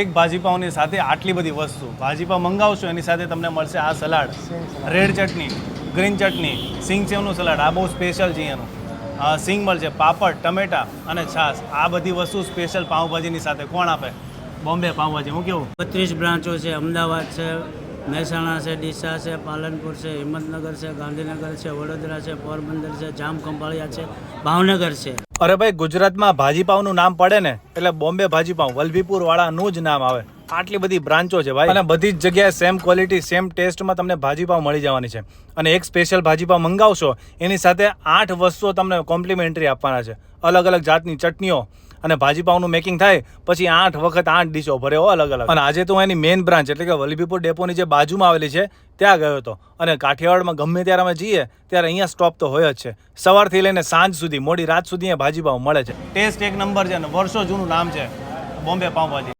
એક ભાજીપાવની સાથે આટલી બધી વસ્તુ. ભાજીપાવ મંગાવશો એની સાથે તમને મળશે આ salad. Red chutney green chutney સિંગ સેવનું સલાડ આ બહુ સ્પેશિયલ છે એનું. સિંગ મળશે પાપડ ટમેટા અને છાશ. આ બધી વસ્તુ સ્પેશિયલ પાઉંભાજીની સાથે કોણ આપે? બોમ્બે પાઉંભાજી હું કેવું? બત્રીસ બ્રાન્ચો છે અમદાવાદ છે મહેસાણા છે, ડીસા છે, પાલનપુર છે, હિંમતનગર છે, ગાંધીનગર છે, વડોદરા છે, પોરબંદર છે જામ ખંભાળિયા છે, ભાવનગર છે. અરે ભાઈ, ગુજરાતમાં ભાજીપાવનું નામ પડે ને, એટલે બોમ્બે ભાજીપાવ વલભીપુર વાળાનું જ નામ આવે. આટલી બધી બ્રાન્ચો છે ભાઈ. અને બધી જ જગ્યાએ સેમ ક્વોલિટી સેમ ટેસ્ટમાં તમને ભાજીપાવ મળી જવાની છે. અને એક સ્પેશિયલ ભાજીપાવ મંગાવશો, એની સાથે આઠ વસ્તુઓ તમને કોમ્પ્લિમેન્ટરી આપવાના છે. અલગ અલગ જાતની ચટણીઓ અને ભાજીપાવનું મેકિંગ થાય, પછી આઠ વખત આઠ ડીશો ભરે હો અલગ અલગ. અને આજે તો એની મેઇન બ્રાન્ચ, એટલે કે વલભીપુર ડેપોની જે બાજુમાં આવેલી છે, ત્યાં ગયો હતો. અને કાઠિયાવાડમાં ગમે ત્યારે અમે જઈએ, ત્યારે અહીંયા સ્ટોપ તો હોય જ છે. સવારથી લઈને સાંજ સુધી, મોડી રાત સુધી અહીંયા ભાજીપાવ મળે છે. ટેસ્ટ એક નંબર છે અને વર્ષો જૂનું નામ છે, બોમ્બે પાઉંભાજી.